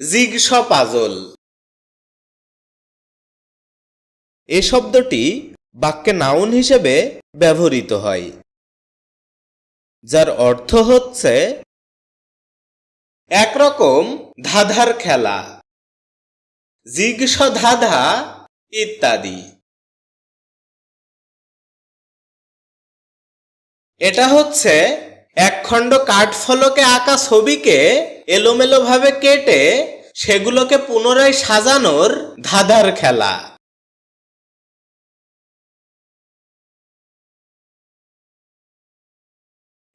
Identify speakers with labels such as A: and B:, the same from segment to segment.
A: Jigsaw puzzle. এ শব্দটি বাক্যে noun হিসেবে ব্যবহৃত হয়, যার অর্থ হচ্ছে একরকম ধাঁধার খেলা জিগস ধাঁধা ইত্যাদি। এটা হচ্ছে একখণ্ড কাঠফলকে আঁকা ছবিকে এলোমেলোভাবে কেটে সেগুলোকে পুনরায় সাজানোর ধাঁধার খেলা।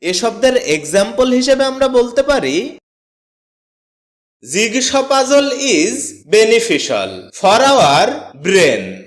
A: এ শব্দের এক্সাম্পল হিসেবে আমরা বলতে পারি jigsaw puzzle is beneficial for our brain.